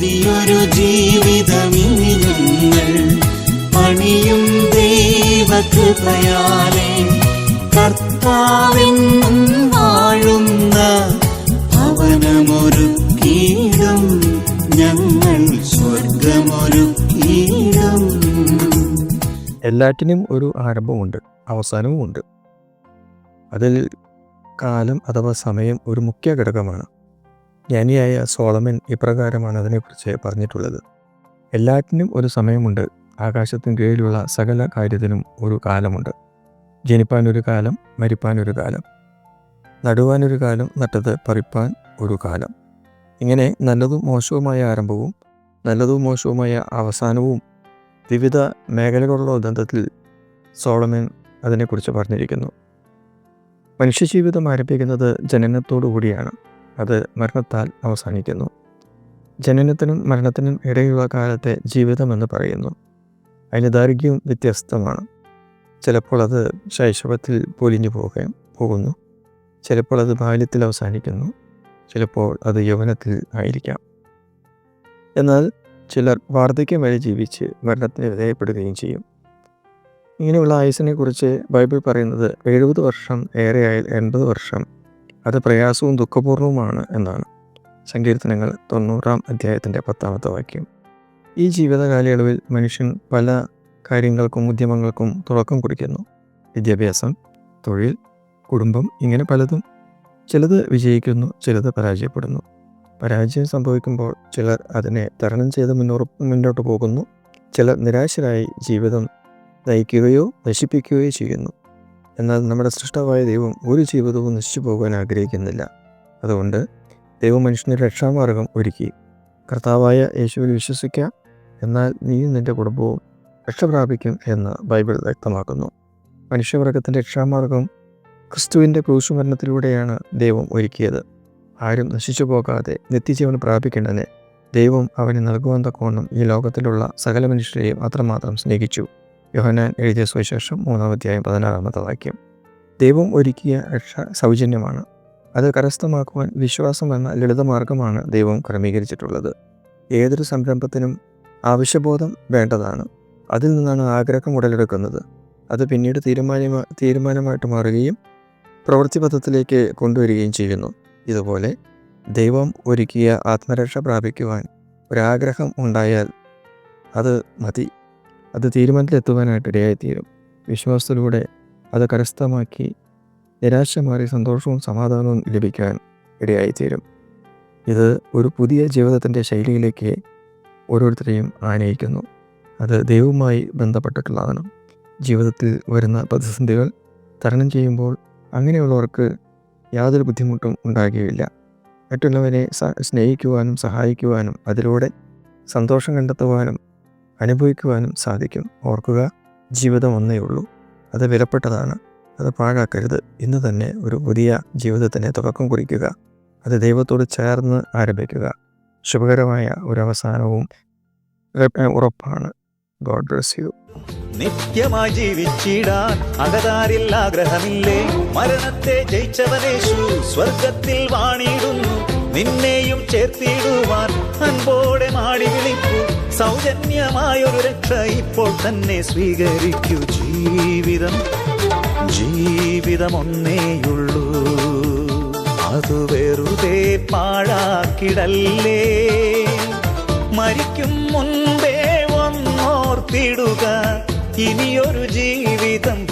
പുതിയൊരു ജീവിതമിനി ഞങ്ങൾ പണിയും ദൈവകൃപയാലെ കർത്താവെന്നും വാഴുന്ന ഭവനമൊരുക്കീടും ഞങ്ങൾ സ്വർഗമൊരുക്കീടും എല്ലാറ്റിനും ഒരു ആരംഭമുണ്ട് അവസാനവുമുണ്ട്. അതിൽ കാലം അഥവാ സമയം ഒരു മുഖ്യ ഘടകമാണ്. ജ്ഞാനിയായ സോളമൻ ഇപ്രകാരമാണ് അതിനെക്കുറിച്ച് പറഞ്ഞിട്ടുള്ളത്. എല്ലാറ്റിനും ഒരു സമയമുണ്ട്. ആകാശത്തിന് കീഴിലുള്ള സകല കാര്യത്തിനും ഒരു കാലമുണ്ട്. ജനിപ്പാൻ ഒരു കാലം മരിപ്പാൻ ഒരു കാലം. നടുവാനൊരു കാലം നട്ടത് പറിപ്പാൻ ഒരു കാലം. ഇങ്ങനെ നല്ലതും മോശവുമായ ആരംഭവും നല്ലതും മോശവുമായ അവസാനവും വിവിധ മേഖലകളുള്ള ബന്ധത്തിൽ സോളമൻ അതിനെക്കുറിച്ച് പറഞ്ഞിരിക്കുന്നു. മനുഷ്യജീവിതം ആരംഭിക്കുന്നത് ജനനത്തോടു കൂടിയാണ് അത് മരണത്താൽ അവസാനിക്കുന്നു. ജനനത്തിനും മരണത്തിനും ഇടയുള്ള കാലത്തെ ജീവിതമെന്ന് പറയുന്നു. അതിന് ദൈർഘ്യവും വ്യത്യസ്തമാണ്. ചിലപ്പോൾ അത് ശൈശവത്തിൽ പൊലിഞ്ഞു പോകുകയും പോകുന്നു. ചിലപ്പോൾ അത് ബാല്യത്തിൽ അവസാനിക്കുന്നു. ചിലപ്പോൾ അത് യൗവനത്തിൽ ആയിരിക്കാം. എന്നാൽ ചിലർ വാർദ്ധക്യം വരെ ജീവിച്ച് മരണത്തിന് വിധേയപ്പെടുകയും ചെയ്യും. ഇങ്ങനെയുള്ള ആയുസിനെക്കുറിച്ച് ബൈബിൾ പറയുന്നത് എഴുപത് വർഷം ഏറെയായാൽ എൺപത് വർഷം അത് പ്രയാസവും ദുഃഖപൂർണവുമാണ് എന്നാണ് സങ്കീർത്തനങ്ങൾ തൊണ്ണൂറാം അധ്യായത്തിന്റെ പത്താമത്തെ വാക്യം. ഈ ജീവിത കാലയളവിൽ മനുഷ്യൻ പല കാര്യങ്ങൾക്കും ഉദ്യമങ്ങൾക്കും തുടക്കം കുറിക്കുന്നു. വിദ്യാഭ്യാസം തൊഴിൽ കുടുംബം ഇങ്ങനെ പലതും ചിലത് വിജയിക്കുന്നു ചിലത് പരാജയപ്പെടുന്നു. പരാജയം സംഭവിക്കുമ്പോൾ ചിലർ അതിനെ തരണം ചെയ്ത് മുന്നോട്ട് മുന്നോട്ട് പോകുന്നു. ചിലർ നിരാശരായി ജീവിതം നയിക്കുകയോ നശിപ്പിക്കുകയോ ചെയ്യുന്നു. എന്നാൽ നമ്മുടെ സൃഷ്ടാവായ ദൈവം ഒരു ജീവിതവും നശിച്ചു പോകാൻ ആഗ്രഹിക്കുന്നില്ല. അതുകൊണ്ട് ദൈവം മനുഷ്യന് രക്ഷാമാർഗം ഒരുക്കി. കർത്താവായ യേശുവിൽ വിശ്വസിക്കുക എന്നാൽ നീയും നിന്റെ കുടുംബവും രക്ഷ പ്രാപിക്കും എന്ന് ബൈബിൾ വ്യക്തമാക്കുന്നു. മനുഷ്യവർഗത്തിന്റെ രക്ഷാമാർഗം ക്രിസ്തുവിന്റെ ക്രൂശുമരണത്തിലൂടെയാണ് ദൈവം ഒരുക്കിയത്. ആരും നശിച്ചു പോകാതെ നിത്യജീവൻ പ്രാപിക്കേണ്ടതിന് ദൈവം അവന് നൽകുവാൻ തക്കോണം ഈ ലോകത്തിലുള്ള സകല മനുഷ്യരെയും അത്രമാത്രം സ്നേഹിച്ചു. യോഹനാൻ എഴുതിയ സുവിശേഷം മൂന്നാം അധ്യായം പതിനാറാമത്തെ വാക്യം ദൈവം ഒരുക്കിയ രക്ഷ സൗജന്യമാണ്. അത് കരസ്ഥമാക്കുവാൻ വിശ്വാസം എന്ന ലളിതമാർഗമാണ് ദൈവം ക്രമീകരിച്ചിട്ടുള്ളത്. ഏതൊരു സംരംഭത്തിനും ആവശ്യബോധം വേണ്ടതാണ്. അതിൽ നിന്നാണ് ആഗ്രഹം ഉടലെടുക്കുന്നത്. അത് പിന്നീട് തീരുമാന തീരുമാനമായിട്ട് മാറുകയും പ്രവൃത്തിപഥത്തിലേക്ക് കൊണ്ടുവരികയും ചെയ്യുന്നു. ഇതുപോലെ ദൈവം ഒരുക്കിയ ആത്മരക്ഷ പ്രാപിക്കുവാൻ ഒരാഗ്രഹം ഉണ്ടായാൽ അത് മതി. അത് തീരുമാനത്തിലെത്തുവാനായിട്ട് ഇടയായിത്തീരും. വിശ്വാസത്തിലൂടെ അത് കരസ്ഥമാക്കി നിരാശ മാറി സന്തോഷവും സമാധാനവും ലഭിക്കാൻ ഇടയായിത്തീരും. ഇത് ഒരു പുതിയ ജീവിതത്തിന്റെ ശൈലിയിലേക്ക് ഓരോരുത്തരെയും ആനയിക്കുന്നു. അത് ദൈവവുമായി ബന്ധപ്പെട്ടിട്ടുള്ളതാണ്. ജീവിതത്തിൽ വരുന്ന പ്രതിസന്ധികൾ തരണം ചെയ്യുമ്പോൾ അങ്ങനെയുള്ളവർക്ക് യാതൊരു ബുദ്ധിമുട്ടും ഉണ്ടാകുകയില്ല. മറ്റുള്ളവരെ സ്നേഹിക്കുവാനും സഹായിക്കുവാനും അതിലൂടെ സന്തോഷം കണ്ടെത്തുവാനും അനുഭവിക്കുവാനും സാധിക്കും. ഓർക്കുക ജീവിതം ഒന്നേ ഉള്ളൂ. അത് വിലപ്പെട്ടതാണ്. അത് പാഴാക്കരുത്. ഇന്ന് തന്നെ ഒരു പുതിയ ജീവിതത്തിന് തുടക്കം കുറിക്കുക. അത് ദൈവത്തോട് ചേർന്ന് ആരംഭിക്കുക. ശുഭകരമായ ഒരു അവസാനവും ഉറപ്പാണ്. ഗോഡ് ബ്ലസ് യു നിത്യമായി ജീവിച്ചിടാൻ അകതാരിൽ ആഗ്രഹമില്ലേ? മരണത്തെ ജയിച്ചവനേശു സ്വർഗത്തിൽ വാണിടുന്നു. നിന്നെയും ചേർത്തിടുവാൻ അൻപോടെ മാടി വിളിക്കൂ. സൗജന്യമായൊരു രക്ഷ ഇപ്പോൾ തന്നെ സ്വീകരിക്കൂ. ജീവിതം ജീവിതം ഒന്നേയുള്ളൂ അത് വെറുതെ പാഴാക്കിടല്ലേ? മരിക്കും മുൻപേ ഒന്നോർത്തിടുക. ഇനിയൊരു ജീവിതം